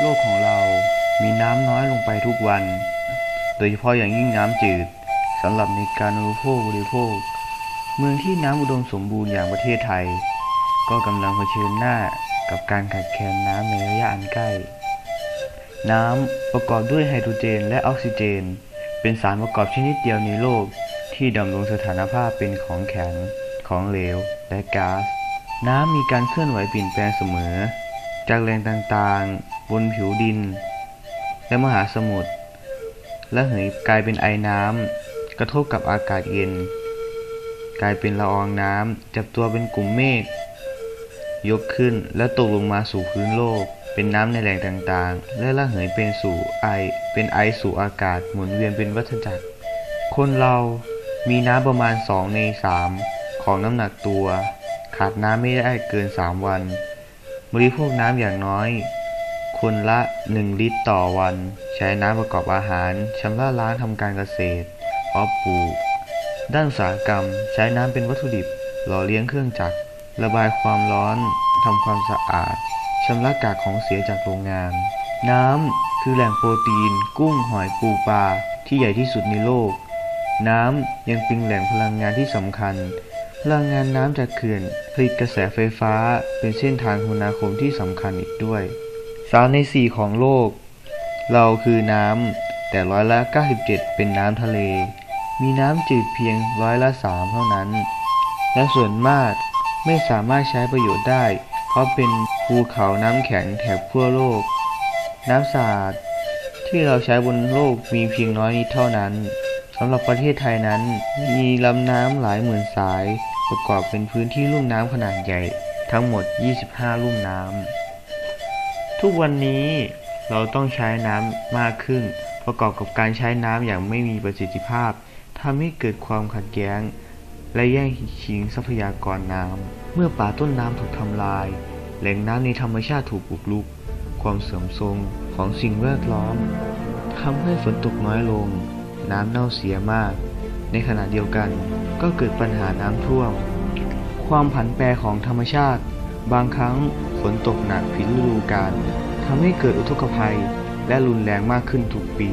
โลกของเรามีน้ำน้อยลงไปทุกวัน โดยเฉพาะอย่างยิ่งน้ำจืดสำหรับในการอุปโภคบริโภค เมืองที่น้ำอุดมสมบูรณ์อย่างประเทศไทย ก็กำลังเผชิญหน้ากับการขาดแคลนน้ำในระยะอันใกล้ น้ำประกอบด้วยไฮโดรเจนและออกซิเจน เป็นสารประกอบชนิดเดียวในโลกที่ดำรงสถานภาพเป็นของแข็ง ของเหลว และก๊าซ น้ำมีการเคลื่อนไหวเปลี่ยนแปลงเสมอ จากแรงต่างๆ บนผิวดิน และมหาสมุทรและเหยกลายเป็นไอน้ำกระทบกับอากาศเย็น กลายเป็นละอองน้ำจับตัวเป็นกลุ่มเมฆยกขึ้นและตกลงมาสู่พื้นโลก เป็นน้ำในแหล่งต่างๆ และระเหยเป็นสู่ไอเป็นไอสู่อากาศหมุนเวียนเป็นวัฏจักร คนเรามีน้ำประมาณ 2 ใน 3 ของน้ำหนักตัว ขาดน้ำไม่ได้เกิน 3 วัน บริโภคน้ำอย่างน้อย คนละ 1 ลิตรต่อวัน ใช้น้ำประกอบอาหารชำระล้างทำการเกษตรเพาะปลูก ด้านอุตสาหกรรม ใช้น้ำเป็นวัตถุดิบ หล่อเลี้ยงเครื่องจักร ระบายความร้อนทำความสะอาดชำระกากของเสียจากโรงงาน น้ำคือแหล่งโปรตีน กุ้งหอยปูปลาที่ใหญ่ที่สุดในโลก น้ำยังเป็นแหล่งพลังงานที่สำคัญ พลังงานน้ำจากเขื่อนผลิตกระแสไฟฟ้าเป็นเส้นทางคมนาคมที่สำคัญอีกด้วยามในสี่ของโลก เราคือน้ำแต่ร้อยละ 97 เป็นน้ำทะเล มีน้ำจืดเพียงร้อยละสามเท่านั้น และส่วนมากไม่สามารถใช้ประโยชน์ได้ เพราะเป็นภูเขาน้ำแข็งแถบขั้วโลก น้ำสะอาดที่เราใช้บนโลกมีเพียงน้อยนิดเท่านั้นสำหรับประเทศไทยนั้น มีลำน้ำหลายหมื่นสาย ประกอบเป็นพื้นที่ลุ่มน้ำขนาดใหญ่ ทั้งหมด 25 ลุ่มน้ำ ทุกวันนี้เราต้องใช้น้ำมากขึ้น ประกอบกับการใช้น้ำอย่างไม่มีประสิทธิภาพทำให้เกิดความขัดแย้ง และแย่งชิงทรัพยากรน้ำเมื่อป่าต้นน้ำถูกทำลาย แหล่งน้ำในธรรมชาติถูกบุกรุก ความเสื่อมโทรมของสิ่งแวดล้อมทำให้ฝนตกน้อยลง น้ำเน่าเสียมาก ในขณะเดียวกันก็เกิดปัญหาน้ำท่วม ความผันแปรของธรรมชาติ บางครั้ง นตกหนักผิดฤดูกาลทำให้เกิดอุทกภัย และรุนแรงมากขึ้นทุกปี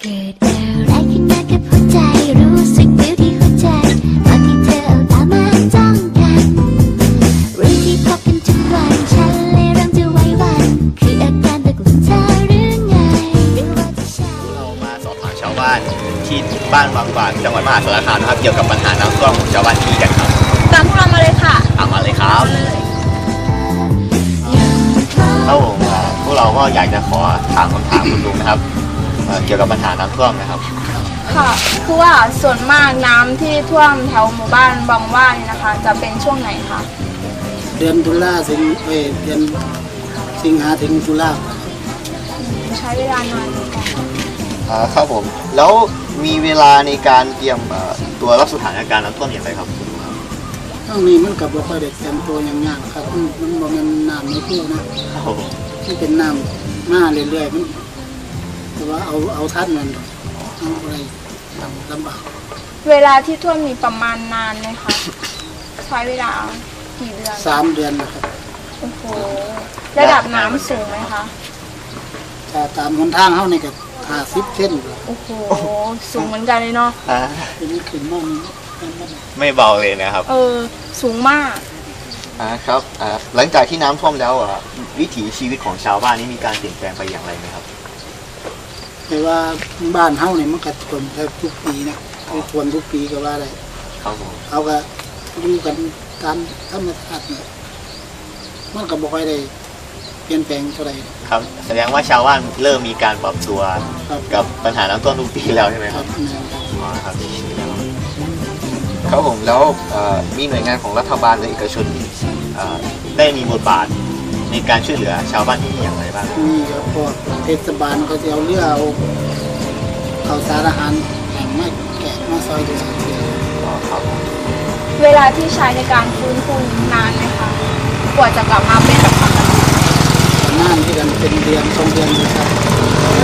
เกิดอะไรขึ้นมากับหัวใจรู้สึกวิวที่หัวใจตอนที่เธอเอาตามาจ้องกันหรือที่พบกันทุกวันฉันเลยเริ่มจะไหว้หวันคืออาการตกหลุมเธอหรือไงหรือว่าที่ฉันเรามาสอบถามชาวบ้านที่บ้านบางบานจังหวัดมหาสารคามนะครับเกี่ยวกับปัญหาน้ำท่วมของชาวบ้านที่นี่กันครับตามพวกเรามาเลยค่ะตามมาเลยครับ แล้วผมอ่าพวกเราก็อยากจะขอถามคำถามคุณลุงนะครับเอ่อเกี่ยวกับปัญหาน้ำท่วมนะครับ ค่ะคือว่าส่วนมากน้ำที่ท่วมแถวหมู่บ้านบางว่านี่นะคะ จะเป็นช่วงไหนคะเดือนตุลาสิงเอ้ยเดือนสิงหาถึงตุลาใช้เวลานานเหมือนกันอ่าครับผม แล้วมีเวลาในการเตรียมเอ่อตัวรับสถานการณ์น้ำท่วมอย่างไรครับคุณลุงครับ ช่วงนี้มันกับบ่ค่อยได้เตรียมตัวอย่างยากครับมันมันบ่แม่นน้ำในคู่นะครับผมมันเป็นน้ำมาเรื่อยๆมันแต่ว่าเอาเอาทัดมันเอาอะไรลำบากเวลาที่ท่วมมีประมาณนานไหมคะใช้เวลากี่เดือนสามเดือนนะครับโอ้โหระดับน้ำสูงไหมคะถ้าตามหนทางเฮานี่ก็ห้าสิบเส้นเลยโอ้โหสูงเหมือนกันเลยเนาะอ่าเป็นขึ้นมานี่มันมัน ไม่เบาเลยนะครับ เออ สูงมาก อ่าครับอ่าหลังจากที่น้ำท่วมแล้วอะวิถีชีวิตของชาวบ้านนี่มีการเปลี่ยนแปลงไปอย่างไรไหมครับ แต่ว่าบ้านเฮานี่มันก็ท่วมแทบทุกปีนะคือท่วมทุกปีก็ว่าได้ครับผมเขาก็อยู่กันตามธรรมชาตินี่มันก็บ่ค่อยได้เปลี่ยนแปลงเท่าไหร่ครับ แสดงว่าชาวบ้านเริ่มมีการปรับตัว ครับกับปัญหาน้ำท่วมทุกปีแล้วใช่ไหมคครัรับบแม่นครับ อ๋อครับ ครับผมแล้วเอ่อมีหน่วยงานของรัฐบาลและเอกชนเอ่อได้มีบทบาทในการช่วยเหลือชาวบ้านที่นี่อย่างไรบ้างมีก็พวกเทศบาลเขาจะเอาเรือเอาข้าวสารอาหารแห่งมาแกะมาซอยดูสักทีอ๋อครับผมเวลาที่ใช้ในการฟื้นฟูนานไหมคะกว่าจะกลับมาเป็นแบบปกตินานที่กันเป็นเดือนสองเดือนเลยครับ เ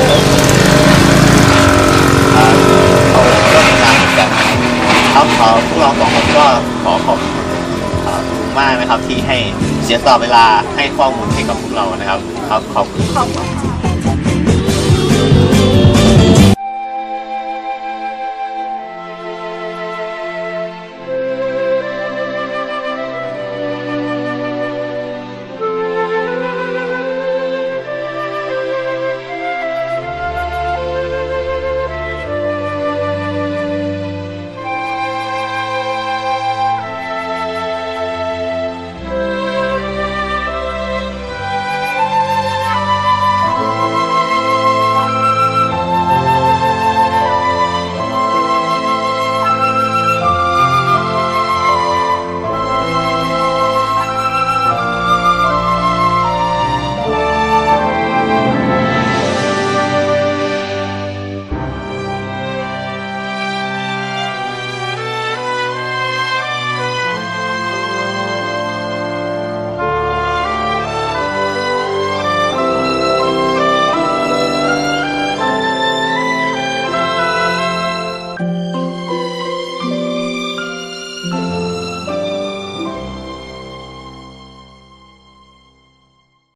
อ่อเขาก็มีงานเหมือนกัน ครับขอพวกเราสองคนก็ขอขอบคุณเอ่อคุณมากนะครับที่ให้เสียสละเวลาให้ข้อมูลให้กับพวกเรานะครับ ครับขอบคุณ ขอบคุณค่ะ